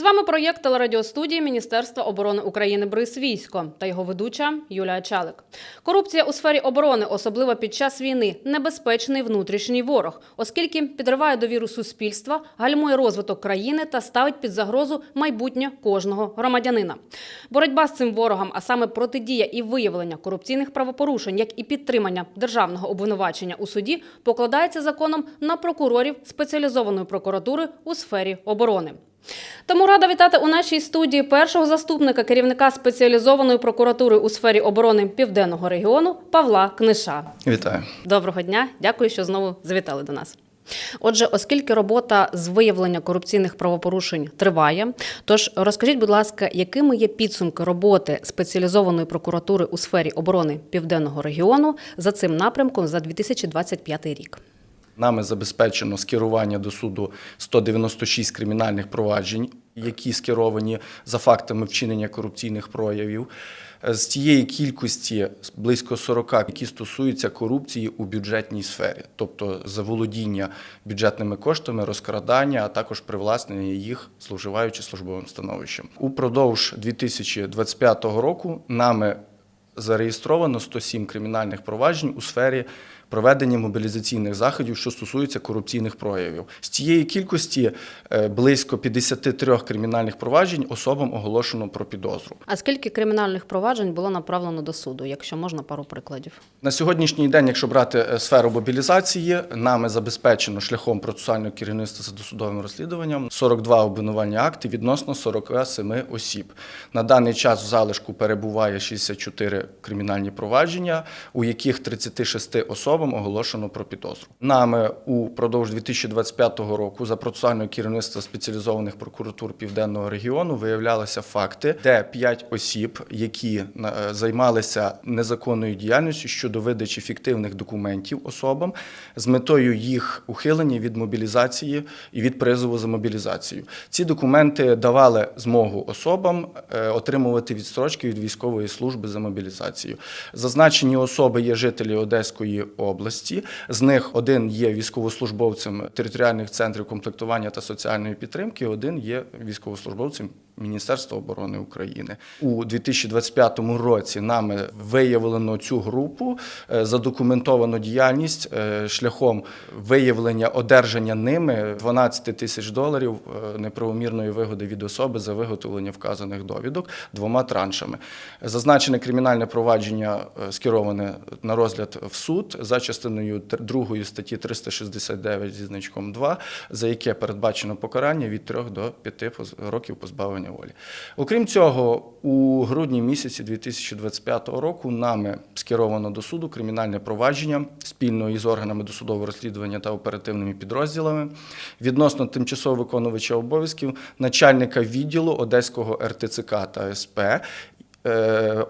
З вами проєкт телерадіостудії Міністерства оборони України Бриз Військо та його ведуча Юлія Чалик. Корупція у сфері оборони, особливо під час війни, небезпечний внутрішній ворог, оскільки підриває довіру суспільства, гальмує розвиток країни та ставить під загрозу майбутнє кожного громадянина. Боротьба з цим ворогом, а саме протидія і виявлення корупційних правопорушень, як і підтримання державного обвинувачення у суді, покладається законом на прокурорів спеціалізованої прокуратури у сфері оборони. Тому рада вітати у нашій студії першого заступника керівника спеціалізованої прокуратури у сфері оборони південного регіону Павла Книша. Вітаю. Доброго дня, дякую, що знову завітали до нас. Отже, оскільки робота з виявлення корупційних правопорушень триває, тож розкажіть, будь ласка, якими є підсумки роботи спеціалізованої прокуратури у сфері оборони південного регіону за цим напрямком за 2025 рік? Нами забезпечено скерування до суду 196 кримінальних проваджень, які скеровані за фактами вчинення корупційних проявів. З цієї кількості близько 40, які стосуються корупції у бюджетній сфері, тобто заволодіння бюджетними коштами, розкрадання, а також привласнення їх, зловживаючи службовим становищем. Упродовж 2025 року нами зареєстровано 107 кримінальних проваджень у сфері проведення мобілізаційних заходів, що стосуються корупційних проявів. З цієї кількості е, близько 53 кримінальних проваджень особам оголошено про підозру. А скільки кримінальних проваджень було направлено до суду, якщо можна пару прикладів? На сьогоднішній день, якщо брати е, сферу мобілізації, нами забезпечено шляхом процесуального керівництва за досудовим розслідуванням 42 обвинувальні акти відносно 47 осіб. На даний час в залишку перебуває 64 кримінальні провадження, у яких 36 особам оголошено про підозру. Нами упродовж 2025 року за процесуального керівництва спеціалізованих прокуратур південного регіону виявлялися факти, де 5 осіб, які е, займалися незаконною діяльністю щодо видачі фіктивних документів особам з метою їх ухилення від мобілізації і від призову за мобілізацію. Ці документи давали змогу особам е, отримувати відстрочки від військової служби за мобілізацію. Зазначені особи є жителі Одеської області. З них один є військовослужбовцем територіальних центрів комплектування та соціальної підтримки, один є військовослужбовцем Міністерства оборони України у 2025 році. Нами виявлено цю групу, е, задокументовано діяльність е, шляхом виявлення одержання ними 12 тисяч доларів е, неправомірної вигоди від особи за виготовлення вказаних довідок двома траншами. Зазначене кримінальне провадження скероване на розгляд в суд за частиною 2 статті 369 зі значком 2, за яке передбачено покарання від 3 до 5 років позбавлення волі. Окрім цього, у грудні місяці 2025 року нами скеровано до суду кримінальне провадження спільно із органами досудового розслідування та оперативними підрозділами відносно тимчасово виконувача обов'язків начальника відділу Одеського РТЦК та СП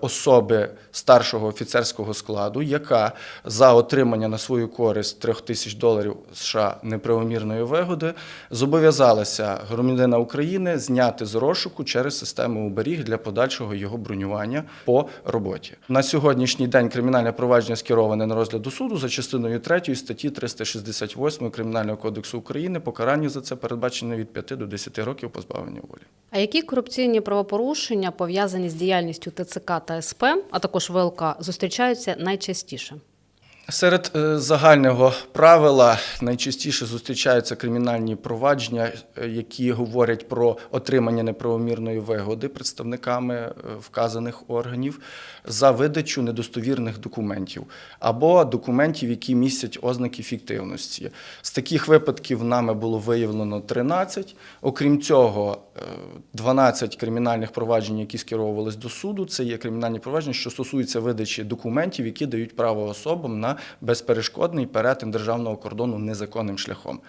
особи старшого офіцерського складу, яка за отримання на свою користь 3 тисяч доларів США неправомірної вигоди зобов'язалася громадянина України зняти з розшуку через систему оберіг для подальшого його бронювання по роботі. На сьогоднішній день кримінальне провадження скероване на розгляд до суду за частиною 3 статті 368 Кримінального кодексу України. Покарання за це передбачено від 5 до 10 років позбавлення волі. А які корупційні правопорушення пов'язані з діяльністю ТЦК та СП, а також ВЛК, зустрічаються найчастіше? Серед е, загального правила найчастіше зустрічаються кримінальні провадження, е, які говорять про отримання неправомірної вигоди представниками е, вказаних органів за видачу недостовірних документів або документів, які містять ознаки фіктивності. З таких випадків нами було виявлено 13. Окрім цього, е, 12 кримінальних проваджень, які скеровувались до суду. Це є кримінальні провадження, що стосуються видачі документів, які дають право особам на безперешкодний перетин державного кордону незаконним шляхом.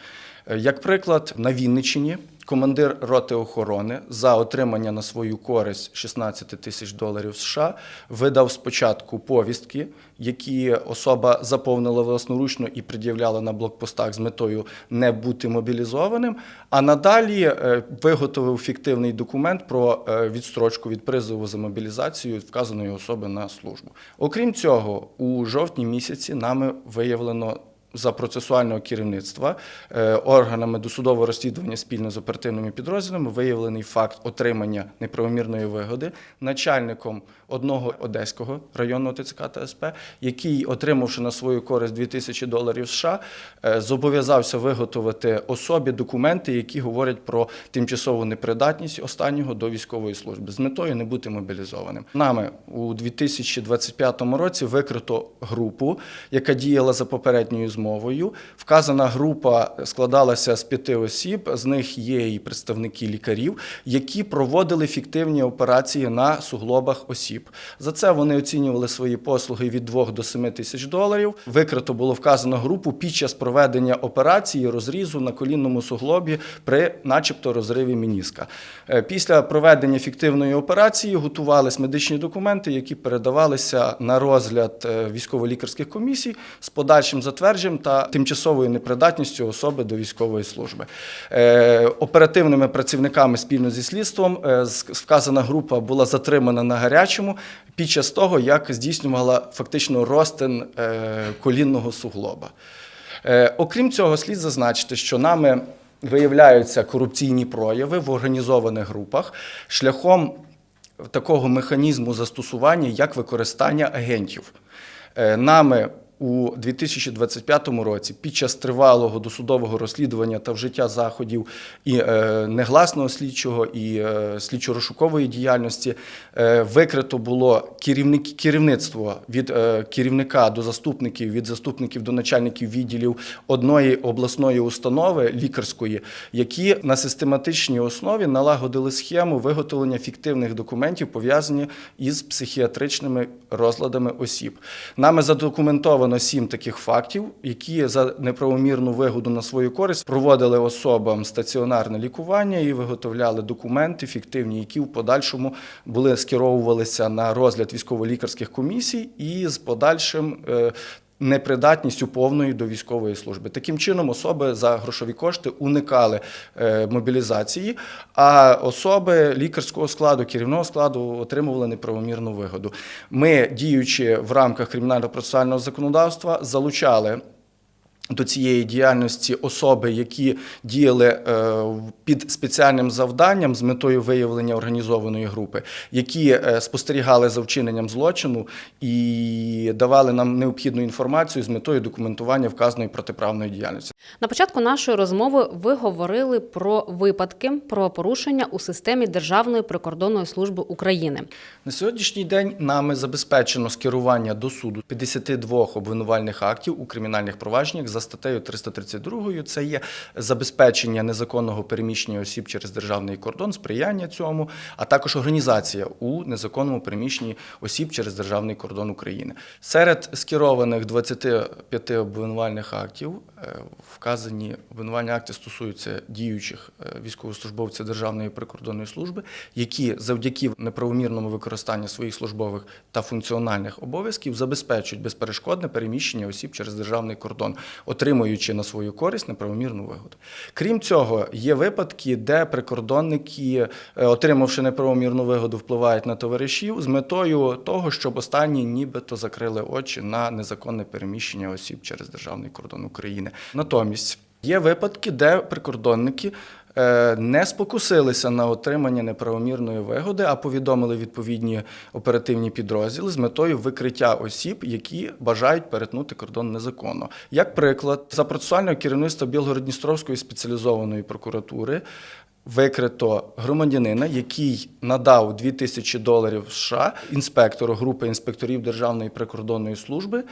Е, Як приклад, на Вінниччині командир роти охорони за отримання на свою користь 16 тисяч доларів США видав спочатку повістки, які особа заповнила власноручно і пред'являла на блокпостах з метою не бути мобілізованим. А надалі е, виготовив фіктивний документ про е, відстрочку від призову за мобілізацію вказаної особи на службу. Окрім цього, у жовтні місяці нами виявлено за процесуального керівництва е, органами досудового розслідування спільно з оперативними підрозділами виявлений факт отримання неправомірної вигоди начальником одного одеського районного ТЦК та СП, який, отримавши на свою користь 2000 доларів США, е, зобов'язався виготовити особі документи, які говорять про тимчасову непридатність останнього до військової служби з метою не бути мобілізованим. Нами у 2025 році викрито групу, яка діяла за попередньою змовою. Вказана група складалася з п'яти осіб, з них є і представники лікарів, які проводили фіктивні операції на суглобах осіб. За це вони оцінювали свої послуги від 2 до 7 тисяч доларів. Викрито було вказано групу під час проведення операції розрізу на колінному суглобі при, начебто, розриві мініска. Е, Після проведення фіктивної операції готувались медичні документи, які передавалися на розгляд е, військово-лікарських комісій з подальшим затвердженням та тимчасовою непридатністю особи до військової служби. Е, Оперативними працівниками спільно зі слідством е, вказана група була затримана на гарячому під час того, як здійснювала фактично розтин е, колінного суглоба. Окрім цього, слід зазначити, що нами виявляються корупційні прояви в організованих групах шляхом такого механізму застосування, як використання агентів. Нами у 2025 році під час тривалого досудового розслідування та вжиття заходів і е, негласного слідчого, і е, слідчо-розшукової діяльності е, викрито було керівник, керівництво від керівника до заступників, від заступників до начальників відділів одної обласної установи лікарської, які на систематичній основі налагодили схему виготовлення фіктивних документів, пов'язані із психіатричними розладами осіб. Нами задокументовано сім таких фактів, які за неправомірну вигоду на свою користь проводили особам стаціонарне лікування і виготовляли документи фіктивні, які в подальшому були скеровувалися на розгляд військово-лікарських комісій і з подальшим. Непридатністю повної до військової служби. Таким чином, особи за грошові кошти уникали е, мобілізації, а особи лікарського складу, керівного складу отримували неправомірну вигоду. Ми, діючи в рамках кримінально-процесуального законодавства, залучали. До цієї діяльності особи, які діяли е, під спеціальним завданням з метою виявлення організованої групи, які е, спостерігали за вчиненням злочину і давали нам необхідну інформацію з метою документування вказаної протиправної діяльності. На початку нашої розмови ви говорили про випадки правопорушення у системі Державної прикордонної служби України. На сьогоднішній день нами забезпечено скерування до суду 52 обвинувальних актів у кримінальних провадженнях за статтею 332. Це є забезпечення незаконного переміщення осіб через державний кордон, сприяння цьому, а також організація у незаконному переміщенні осіб через державний кордон України. Серед скерованих 25 обвинувальних актів е, вказані обвинувальні акти стосуються діючих е, військовослужбовців Державної прикордонної служби, які завдяки неправомірному використанню своїх службових та функціональних обов'язків забезпечують безперешкодне переміщення осіб через державний кордон, отримуючи на свою користь неправомірну вигоду. Крім цього, є випадки, де прикордонники, е, отримавши неправомірну вигоду, впливають на товаришів з метою того, щоб останні нібито закрили очі на незаконне переміщення осіб через державний кордон України. Натомість є випадки, де прикордонники не спокусилися на отримання неправомірної вигоди, а повідомили відповідні оперативні підрозділи з метою викриття осіб, які бажають перетнути кордон незаконно. Як приклад, за процесуального керівництва Білгород-Дністровської спеціалізованої прокуратури викрито громадянина, який надав 2000 доларів США інспектору групи інспекторів Державної прикордонної служби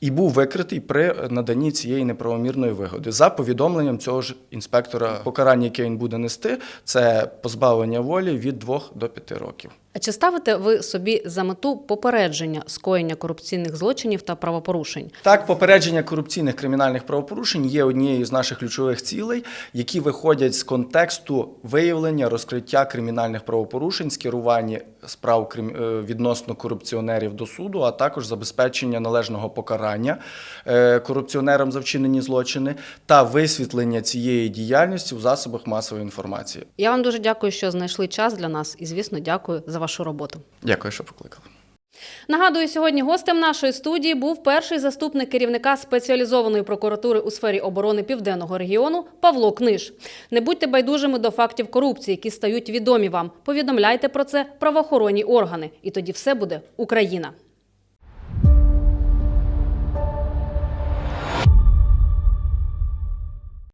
і був викритий при наданні цієї неправомірної вигоди. За повідомленням цього ж інспектора, покарання, яке він буде нести, це позбавлення волі від 2 до 5 років. А чи ставите ви собі за мету попередження скоєння корупційних злочинів та правопорушень? Так, попередження корупційних кримінальних правопорушень є однією з наших ключових цілей, які виходять з контексту виявлення розкриття кримінальних правопорушень, скерування справ е, відносно корупціонерів до суду, а також забезпечення належного покарання е, корупціонерам за вчинені злочини та висвітлення цієї діяльності у засобах масової інформації. Я вам дуже дякую, що знайшли час для нас, і звісно, дякую за вашу роботу. Дякую, що покликали. Нагадую, сьогодні гостем нашої студії був перший заступник керівника спеціалізованої прокуратури у сфері оборони південного регіону Павло Книж. Не будьте байдужими до фактів корупції, які стають відомі вам. Повідомляйте про це правоохоронні органи, і тоді все буде Україна.